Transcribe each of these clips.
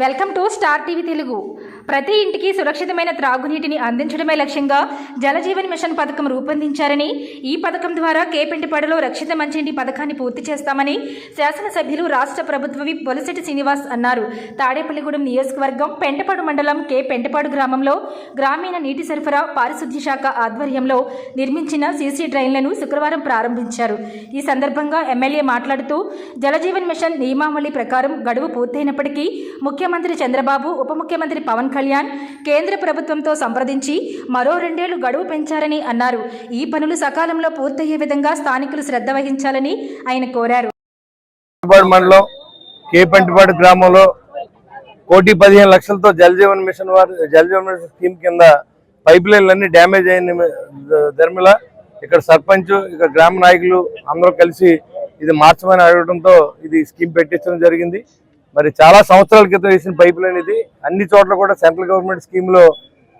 Welcome to star TV Telugu. ప్రతి ఇంటికి సురక్షితమైన త్రాగునీటిని అందించడమే లక్ష్యంగా జలజీవన్ మిషన్ పథకం రూపొందించారని ఈ పథకం ద్వారా కేపెంటిపాడులో రక్షిత మంచినీటి పథకాన్ని పూర్తి చేస్తామని శాసనసభ్యులు రాష్ట్ర ప్రభుత్వ విప్ బొలిశెట్టి శ్రీనివాస్ అన్నారు. తాడేపల్లిగూడెం నియోజకవర్గం పెంటపాడు మండలం కే పెంటపాడు గ్రామంలో గ్రామీణ నీటి సరఫరా పారిశుద్ధ్య శాఖ ఆధ్వర్యంలో నిర్మించిన సీసీ డ్రైన్లను శుక్రవారం ప్రారంభించారు. ఈ సందర్భంగా ఎమ్మెల్యే మాట్లాడుతూ జలజీవన్ మిషన్ నియమావళి ప్రకారం గడువు పూర్తయినప్పటికీ ముఖ్యమంత్రి చంద్రబాబు ఉప ముఖ్యమంత్రి పవన్ కళ్యాణ్ కేంద్ర ప్రభుత్వంతో సంప్రదించి మరో రెండేళ్ళు గడువు పెంచారని అన్నారు. ఈ పనులు సకాలంలో పూర్తయ్యే విధంగా స్థానికులు శ్రద్ధ వహించాలని ఆయన కోరారు. మండలం కేపంటిపాడు గ్రామంలో కోటి పదిహేను లక్షలతో జలజీవన్ మిషన్ వారి జలజీవన్ మిషన్ స్కీమ్ కింద పైప్ లైన్లు అన్ని డ్యామేజ్ అయిన ధర్మిల ఇక్కడ సర్పంచ్ ఇక్కడ గ్రామ నాయకులు అందరూ కలిసి ఇది మార్చమని అడగడంతో ఇది స్కీమ్ పెట్టించడం జరిగింది. మరి చాలా సంవత్సరాల క్రితం వేసిన పైప్ లైన్ ఇది అన్ని చోట్ల కూడా సెంట్రల్ గవర్నమెంట్ స్కీమ్లో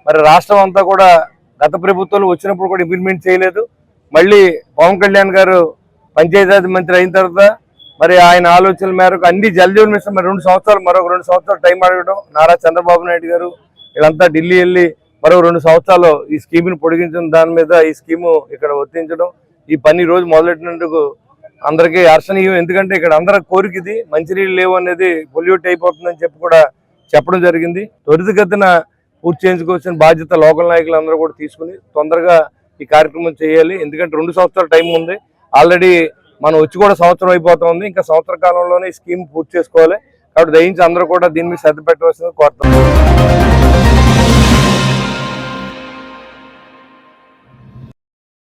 మరి రాష్ట్రం అంతా కూడా గత ప్రభుత్వాలు వచ్చినప్పుడు కూడా ఇంప్లిమెంట్ చేయలేదు. మళ్ళీ పవన్ కళ్యాణ్ గారు పంచాయతీరాజ్ మంత్రి అయిన తర్వాత మరి ఆయన ఆలోచనల మేరకు అన్ని జలజీవన్ మిషన్ మరి రెండు సంవత్సరాలు మరొక రెండు సంవత్సరాలు టైం అడగడం నారా చంద్రబాబు నాయుడు గారు వీళ్ళంతా ఢిల్లీ వెళ్ళి మరో రెండు సంవత్సరాలు ఈ స్కీమ్ని పొడిగించడం దాని మీద ఈ స్కీము ఇక్కడ వర్తించడం ఈ పని రోజు మొదలెట్టినందుకు అందరికీ హర్షణీయం. ఎందుకంటే ఇక్కడ అందరి కోరిక ఇది మంచినీళ్ళు లేవు అనేది పొల్యూట్ అయిపోతుందని చెప్పి కూడా చెప్పడం జరిగింది. త్వరితగతిన పూర్తి చేయించుకోవాల్సిన బాధ్యత లోకల్ నాయకులు అందరూ కూడా తీసుకుని తొందరగా ఈ కార్యక్రమం చేయాలి. ఎందుకంటే రెండు సంవత్సరాల టైం ఉంది. ఆల్రెడీ మనం వచ్చి కూడా సంవత్సరం అయిపోతుంది. ఇంకా సంవత్సర కాలంలోనే ఈ స్కీమ్ పూర్తి చేసుకోవాలి. కాబట్టి దయించి అందరూ కూడా దీని మీద శ్రద్ధ పెట్టవలసింది కోరుతున్నాం.